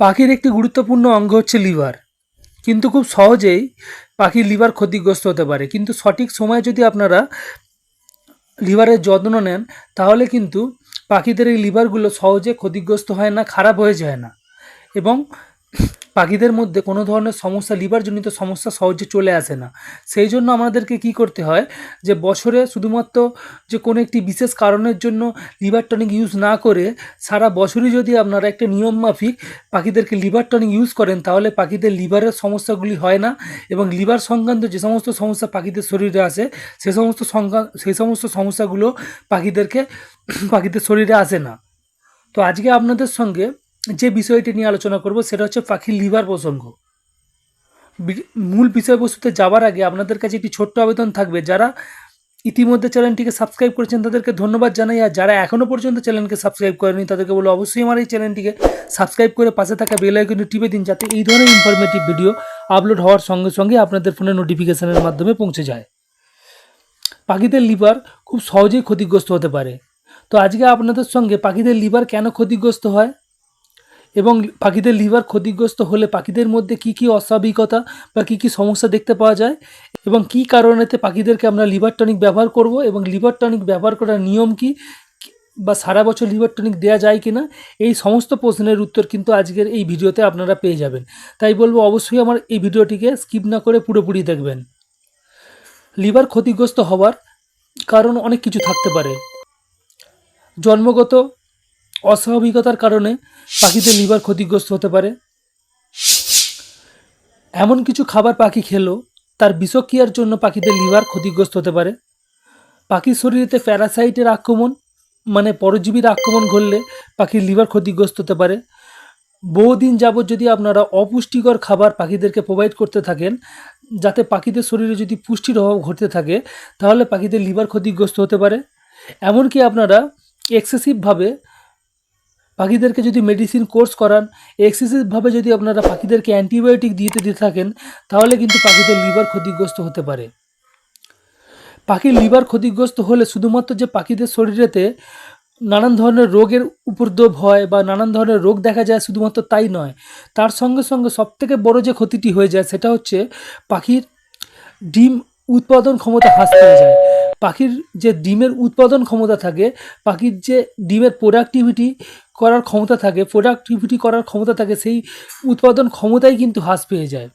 পাখির একটি গুরুত্বপূর্ণ অঙ্গ হচ্ছে লিভার। কিন্তু খুব সহজেই পাখির লিভার ক্ষতিগ্রস্ত হতে পারে। কিন্তু সঠিক সময়ে যদি আপনারা লিভারের যত্ন নেন, তাহলে কিন্তু পাখিদের এই লিভারগুলো সহজে ক্ষতিগ্রস্ত হয় না, খারাপ হয়ে যায় না। এবং পাখিদের মধ্যে কোনো ধরনের সমস্যা, লিভারজনিত সমস্যা সহজে চলে আসে না। সেই জন্য আমাদেরকে কি করতে হয় যে, বছরে শুধুমাত্র যে, কোনো একটি বিশেষ কারণের জন্য লিভার টনিক ইউজ না করে সারা বছরই যদি আপনারা একটা নিয়ম মাফিক পাখিদেরকে লিভার টনিক ইউজ করেন, তাহলে পাখিদের লিভারের সমস্যাগুলি হয় না এবং লিভার সংক্রান্ত যে সমস্ত সমস্যা পাখিদের শরীরে আসে, সে সমস্ত সংক্রান্ত, সেই সমস্ত সমস্যাগুলো পাখিদেরকে, পাখিদের শরীরে আসে না। তো আজকে আপনাদের সঙ্গে যে বিষয়টি নিয়ে আলোচনা করব, সেটা হচ্ছে পাখির লিভার প্রসঙ্গ। মূল বিষয়বস্তুতে যাওয়ার আগে আপনাদের কাছে একটি ছোট্ট আবেদন থাকবে। যারা ইতিমধ্যে চ্যানেলটিকে সাবস্ক্রাইব করেছেন, তাদেরকে ধন্যবাদ জানাই। আর যারা এখনও পর্যন্ত চ্যানেলকে সাবস্ক্রাইব করেনি তাদেরকে বলো অবশ্যই আমার এই চ্যানেলটিকে সাবস্ক্রাইব করে পাশে থাকা বেল টিপে দিন, যাতে এই ধরনের ইনফরমেটিভ ভিডিও আপলোড হওয়ার সঙ্গে সঙ্গে আপনাদের ফোনে নোটিফিকেশনের মাধ্যমে পৌঁছে যায়। পাখিদের লিভার খুব সহজেই ক্ষতিগ্রস্ত হতে পারে। তো আজকে আপনাদের সঙ্গে পাখিদের লিভার কেন ক্ষতিগ্রস্ত হয়? এবং পাখিদের লিভার ক্ষতিগ্রস্ত হলে পাখিদের মধ্যে কি কি অস্বাভাবিকতা বা কি কি সমস্যা দেখতে পাওয়া যায় এবং কি কারণেতে পাখিদেরকে আমরা লিভার টনিক ব্যবহার করব এবং লিভার টনিক ব্যবহার করার নিয়ম কি? বা সারা বছর লিভার টনিক দেওয়া যায় কি না এই সমস্ত প্রশ্নের উত্তর কিন্তু আজকের এই ভিডিওতে আপনারা পেয়ে যাবেন। তাই বলব অবশ্যই আমার এই ভিডিওটিকে স্কিপ না করে পুরোপুরি দেখবেন। লিভার ক্ষতিগ্রস্ত হওয়ার কারণ অনেক কিছু থাকতে পারে। জন্মগত অস্বাভাবিকতার কারণে পাখিদের লিভার ক্ষতিগ্রস্ত হতে পারে। এমন কিছু খাবার পাখি খেলো তার বিষক্রিয়ার জন্য পাখিদের লিভার ক্ষতিগ্রস্ত হতে পারে। পাখির শরীরেতে প্যারাসাইটের আক্রমণ মানে পরজীবীর আক্রমণ ঘটলে পাখির লিভার ক্ষতিগ্রস্ত হতে পারে। বহুদিন যাবৎ যদি আপনারা অপুষ্টিকর খাবার পাখিদেরকে প্রোভাইড করতে থাকেন, যাতে পাখিদের শরীরে যদি পুষ্টির অভাব ঘটতে থাকে, তাহলে পাখিদের লিভার ক্ষতিগ্রস্ত হতে পারে। এমনকি আপনারা এক্সেসিভভাবে পাখিদেরকে যদি মেডিসিন কোর্স করান এক্সেসিভভাবে যদি আপনারা পাখিদেরকে অ্যান্টিবায়োটিক দিতে দিয়ে থাকেন, তাহলে কিন্তু পাখিদের লিভার ক্ষতিগ্রস্ত হতে পারে। পাখির লিভার ক্ষতিগ্রস্ত হলে শুধুমাত্র যে পাখিদের শরীরেতে নানান ধরনের রোগের উপদ্রব হয় বা নানান ধরনের রোগ দেখা যায় শুধুমাত্র তাই নয়, তার সঙ্গে সঙ্গে সবথেকে বড় যে ক্ষতিটি হয়ে যায় সেটা হচ্ছে পাখির ডিম উৎপাদন ক্ষমতা হ্রাস পেয়ে যায়। পাখির যে ডিমের উৎপাদন ক্ষমতা থাকে, পাখির যে ডিমের প্রোডাক্টিভিটি করার ক্ষমতা থাকে প্রোডাক্টিভিটি করার ক্ষমতা থাকে, সেই উৎপাদন ক্ষমতাই কিন্তু হ্রাস পেয়ে যায়।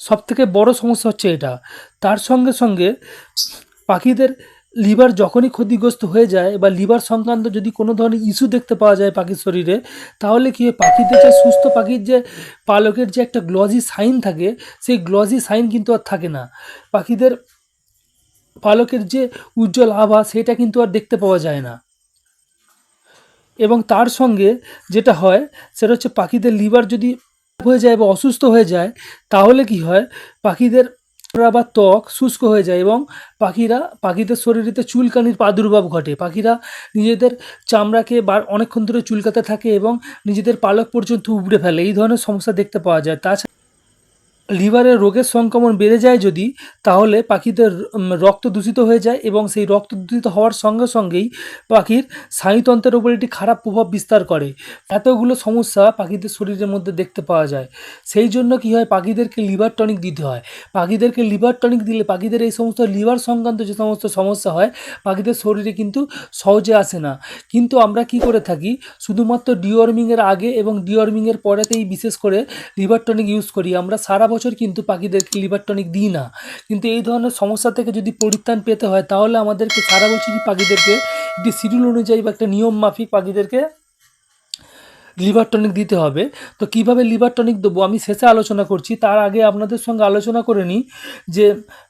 সবথেকে বড় সমস্যা হচ্ছে এটা। তার সঙ্গে সঙ্গে পাখিদের লিভার যখনই ক্ষতিগ্রস্ত হয়ে যায় বা লিভার সংক্রান্ত যদি কোনো ধরনের ইস্যু দেখতে পাওয়া যায় পাখির শরীরে, তাহলে কি হয়, পাখিদের যে সুস্থ পাখির যে পালকের যে একটা গ্লজি সাইন থাকে, সেই গ্লজি সাইন কিন্তু আর থাকে না। পাখিদের পালকের যে উজ্জ্বল আভা, সেটা কিন্তু আর দেখতে পাওয়া যায় না। এবং তার সঙ্গে যেটা হয়, সেটা হচ্ছে পাখিদের লিভার যদি হয়ে যায় বা অসুস্থ হয়ে যায়, তাহলে কি হয়, পাখিদের বা ত্বক শুষ্ক হয়ে যায় এবং পাখিরা, পাখিদের শরীরেতে চুলকানির প্রাদুর্ভাব ঘটে। পাখিরা নিজেদের চামড়াকে বার অনেকক্ষণ ধরে চুলকাতে থাকে এবং নিজেদের পালক পর্যন্ত উপড়ে ফেলে। এই ধরনের সমস্যা দেখতে পাওয়া যায়। তাছাড়া লিভারের রোগের সংক্রমণ বেড়ে যায় যদি, তাহলে পাখিদের রক্ত দূষিত হয়ে যায় এবং সেই রক্ত দূষিত হওয়ার সঙ্গে সঙ্গেই পাখির স্নায়ুতন্ত্রের উপর একটি খারাপ প্রভাব বিস্তার করে। এতগুলো সমস্যা পাখিদের শরীরের মধ্যে দেখতে পাওয়া যায়। সেই জন্য কি হয়, পাখিদেরকে লিভার টনিক দিতে হয়। পাখিদেরকে লিভার টনিক দিলে পাখিদের এই সমস্ত লিভার সংক্রান্ত যে সমস্ত সমস্যা হয়, পাখিদের শরীরে কিন্তু সহজে আসে না। কিন্তু আমরা কি করে থাকি, শুধুমাত্র ডিওয়ার্মিংয়ের আগে এবং ডিওয়ার্মিংয়ের পরেতেই বিশেষ করে লিভার টনিক ইউজ করি। আমরা সারা বছর কিন্তু পাখিদেরকে লিভার টনিক দিই না। কিন্তু এই ধরনের সমস্যা থেকে যদি পরিত্রাণ পেতে হয়, তাহলে আমাদেরকে সারা বছরই পাখিদেরকে একটি শিডিউল অনুযায়ী বা একটা নিয়ম মাফিক পাখিদেরকে লিভার টনিক দিতে হবে। তো কীভাবে লিভার টনিক দেবো? আমি শেষে আলোচনা করছি। তার আগে আপনাদের সঙ্গে আলোচনা করে নিই যে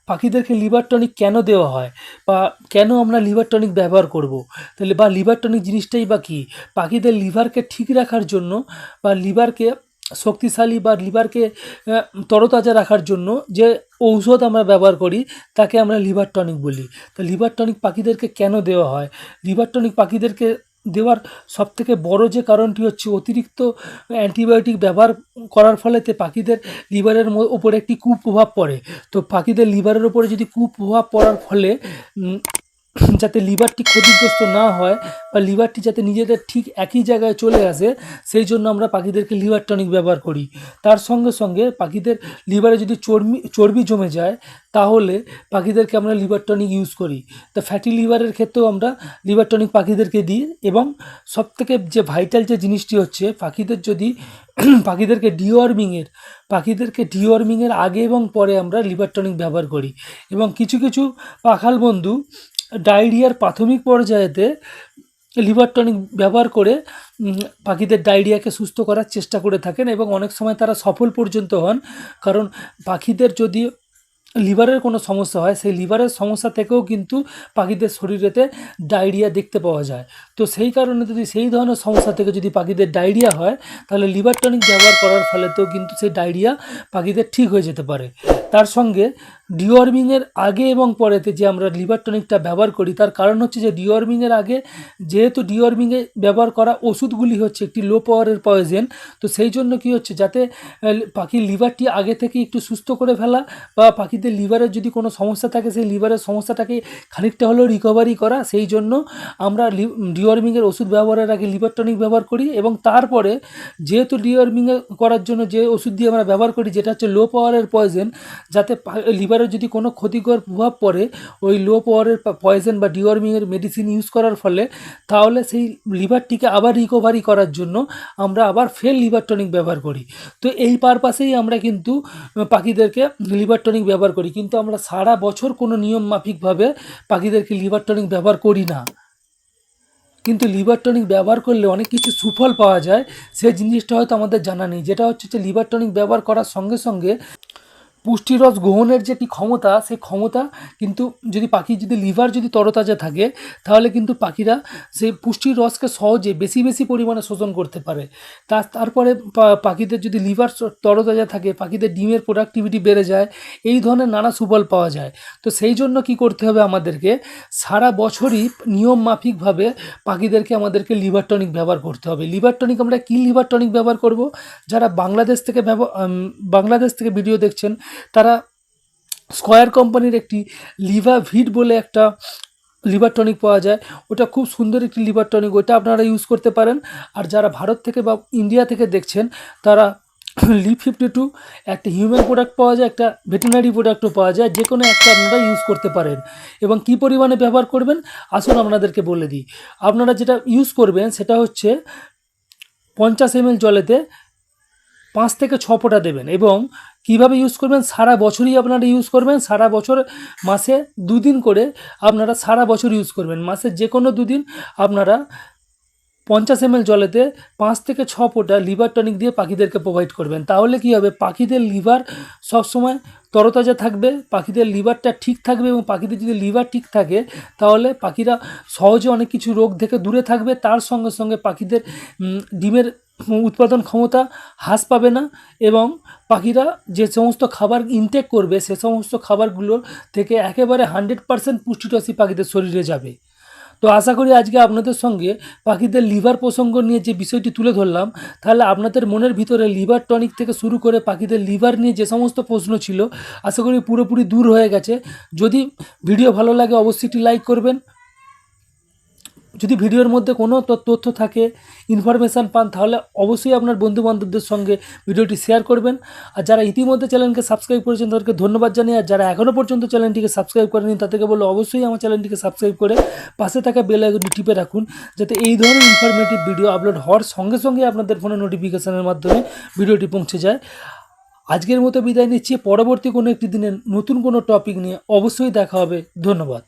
পাখিদেরকে লিভার টনিক কেন দেওয়া হয় বা কেন আমরা লিভার টনিক ব্যবহার করব? তাহলে বা লিভার টনিক জিনিসটাই বা কী? পাখিদের লিভারকে ঠিক রাখার জন্য বা লিভারকে শক্তিশালী বা লিভারকে তরতাজা রাখার জন্য যে ঔষধ আমরা ব্যবহার করি, তাকে আমরা লিভার টনিক বলি। তো লিভার টনিক পাখিদেরকে কেন দেওয়া হয়? লিভার টনিক পাখিদেরকে দেওয়ার সবথেকে বড় যে কারণটি হচ্ছে অতিরিক্ত অ্যান্টিবায়োটিক ব্যবহার করার ফলেতে পাখিদের লিভারের ওপরে একটি কুপ্রভাব পড়ে। তো পাখিদের লিভারের ওপরে যদি কুপ্রভাব পড়ার ফলে যাতে লিভারটি ক্ষতিগ্রস্ত না হয় বা লিভারটি যাতে নিজেদের ঠিক একই জায়গায় চলে আসে, সেই জন্য আমরা পাখিদেরকে লিভার টনিক ব্যবহার করি। তার সঙ্গে সঙ্গে পাখিদের লিভারে যদি চর্বি চর্বি জমে যায়, তাহলে পাখিদেরকে আমরা লিভার টনিক ইউজ করি। তো ফ্যাটি লিভারের ক্ষেত্রেও আমরা লিভার টনিক পাখিদেরকে দিই এবং সবথেকে যে ভাইটাল যে জিনিসটি হচ্ছে, পাখিদের যদি পাখিদেরকে ডিওয়ার্মিংয়ের পাখিদেরকে ডিওয়ার্মিংয়ের আগে এবং পরে আমরা লিভার টনিক ব্যবহার করি। এবং কিছু কিছু পাখাল বন্ধু ডায়রিয়ার প্রাথমিক পর্যায়েতে লিভার টনিক ব্যবহার করে পাখিদের ডায়রিয়াকে সুস্থ করার চেষ্টা করে থাকেন এবং অনেক সময় তারা সফল পর্যন্ত হন। কারণ পাখিদের যদি লিভারের কোনো সমস্যা হয়, সেই লিভারের সমস্যা থেকেও কিন্তু পাখিদের শরীরেতে ডায়রিয়া দেখতে পাওয়া যায়। তো সেই কারণে যদি সেই ধরনের সমস্যা থেকে যদি পাখিদের ডায়রিয়া হয়, তাহলে লিভার টনিক ব্যবহার করার ফলেতেও কিন্তু সেই ডায়রিয়া পাখিদের ঠিক হয়ে যেতে পারে। তার সঙ্গে ডিওয়ার্মিংয়ের আগে এবং পরেতে যে আমরা লিভার টনিকটা ব্যবহার করি, তার কারণ হচ্ছে যে ডিওয়ার্মিংয়ের আগে যেহেতু ডিওয়ার্মিংয়ে ব্যবহার করা ওষুধগুলি হচ্ছে একটি লো পাওয়ারের পয়জেন তো সেই জন্য কি হচ্ছে, যাতে পাখির লিভারটি আগে থেকে একটু সুস্থ করে ফেলা বা পাখিদের লিভারের যদি কোনো সমস্যা থাকে, সেই লিভারের সমস্যাটাকে খানিকটা হলেও রিকভারি করা, সেই জন্য আমরা ডিওয়ার্মিংয়ের ওষুধ ব্যবহারের আগে লিভার টনিক ব্যবহার করি এবং তারপরে যেহেতু ডিওয়ার্মিংয়ে করার জন্য যে ওষুধ দিয়ে আমরা ব্যবহার করি, যেটা হচ্ছে লো পাওয়ারের পয়জেন যাতে লিভারের যদি কোনো ক্ষতিকর প্রভাব পড়ে, ওই লো পাওয়ারের পয়জেন বা ডিওয়ার্মিংয়ের মেডিসিন ইউজ করার ফলে, তাহলে সেই লিভারটিকে আবার রিকভারি করার জন্য আমরা আবার ফের লিভার টনিক ব্যবহার করি। তো এই পারপাসেই আমরা কিন্তু পাখিদেরকে লিভার টনিক ব্যবহার করি। কিন্তু আমরা সারা বছর কোনো নিয়ম মাফিকভাবে পাখিদেরকে লিভার টনিক ব্যবহার করি না। কিন্তু লিভার টনিক ব্যবহার করলে অনেক কিছু সুফল পাওয়া যায়। সেই জিনিসটা হয়তো আমাদের জানা নেই। যেটা হচ্ছে যে লিভার টনিক ব্যবহার করার সঙ্গে সঙ্গে পুষ্টিরস গ্রহণের যে কি ক্ষমতা, সেই ক্ষমতা কিন্তু যদি পাখি যদি লিভার যদি তরতাজা থাকে, তাহলে কিন্তু পাখিরা সেই পুষ্টির রসকে সহজে বেশি বেশি পরিমাণে শোষণ করতে পারে। তা, তারপরে পাখিদের যদি লিভার তরতাজা থাকে, পাখিদের ডিমের প্রোডাক্টিভিটি বেড়ে যায়, এই ধরনের নানা সুফল পাওয়া যায়। তো সেই জন্য কি করতে হবে আমাদেরকে? সারা বছরই নিয়ম মাফিকভাবে পাখিদেরকে আমাদেরকে লিভার টনিক ব্যবহার করতে হবে। লিভার টনিক আমরা কী লিভার টনিক ব্যবহার করব? যারা বাংলাদেশ থেকে ব্যব- বাংলাদেশ থেকে ভিডিও দেখছেন তারা স্কয়ার কোম্পানির একটি লিভা ভিট বলে একটা লিভার টনিক পাওয়া যায়। ওটা খুব সুন্দর একটি লিভার টনিক। ওটা আপনারা ইউজ করতে পারেন। আর যারা ভারত থেকে বা ইন্ডিয়া থেকে দেখছেন, তারা লি ফিফটি টু একটা হিউম্যান প্রোডাক্ট পাওয়া যায়, একটা ভেটেনারি প্রোডাক্টও পাওয়া যায়, যে কোনো একটা আপনারা ইউজ করতে পারেন। এবং কী পরিমাণে ব্যবহার করবেন, আসুন আপনাদেরকে বলে দিই। আপনারা যেটা ইউজ করবেন, সেটা হচ্ছে পঞ্চাশ এম জলেতে পাঁচ থেকে ছ ফোঁটা দেবেন এবং কীভাবে ইউজ করবেন? সারা বছরই আপনারা ইউজ করবেন, সারা বছর মাসে দুদিন করে আপনারা সারা বছর ইউজ করবেন। মাসে যে কোনো দুদিন আপনারা পঞ্চাশ এম জলেতে পাঁচ থেকে ছ ফোঁটা লিভার টনিক দিয়ে পাখিদেরকে প্রোভাইড করবেন। তাহলে কি হবে? পাখিদের লিভার সবসময় তরতাজা থাকবে, পাখিদের লিভারটা ঠিক থাকবে এবং পাখিদের যদি লিভার ঠিক থাকে, তাহলে পাখিরা সহজে অনেক কিছু রোগ থেকে দূরে থাকবে। তার সঙ্গে সঙ্গে পাখিদের ডিমের উৎপাদন ক্ষমতা হ্রাস পাবে না এবং পাখিরা যে সমস্ত খাবার ইনটেক করবে, সে সমস্ত খাবারগুলোর থেকে একেবারে হান্ড্রেড পারসেন্ট পুষ্টিরসী পাখিদের শরীরে যাবে। তো আশা করি আজকে আপনাদের সঙ্গে পাখিদের লিভার প্রসঙ্গ নিয়ে যে বিষয়টি তুলে ধরলাম, তাহলে আপনাদের মনের ভিতরে লিভার টনিক থেকে শুরু করে পাখিদের লিভার নিয়ে যে সমস্ত প্রশ্ন ছিল, আশা করি পুরোপুরি দূর হয়ে গেছে। যদি ভিডিও ভালো লাগে, অবশ্যই লাইক করবেন। যদি ভিডিওর মধ্যে কোনো তথ্য থাকে ইনফরমেশান পান, তাহলে অবশ্যই আপনার বন্ধু বান্ধবদের সঙ্গে ভিডিওটি শেয়ার করবেন। আর যারা ইতিমধ্যে চ্যানেলকে সাবস্ক্রাইব করেছেন, তাদেরকে ধন্যবাদ জানিয়ে, আর যারা এখনও পর্যন্ত চ্যানেলটিকে সাবস্ক্রাইব করেনি তাদেরকে বলব অবশ্যই আমার চ্যানেলটিকে সাবস্ক্রাইব করে পাশে থাকা বেল আইকনটি টিপে রাখুন, যাতে এই ধরনের ইনফরমেটিভ ভিডিও আপলোড হওয়ার সঙ্গে সঙ্গে আপনাদের ফোনে নোটিফিকেশনের মাধ্যমে ভিডিওটি পৌঁছে যায়। আজকের মতো বিদায় নিচ্ছি। পরবর্তী কোনো একটি দিনে নতুন কোনো টপিক নিয়ে অবশ্যই দেখা হবে। ধন্যবাদ।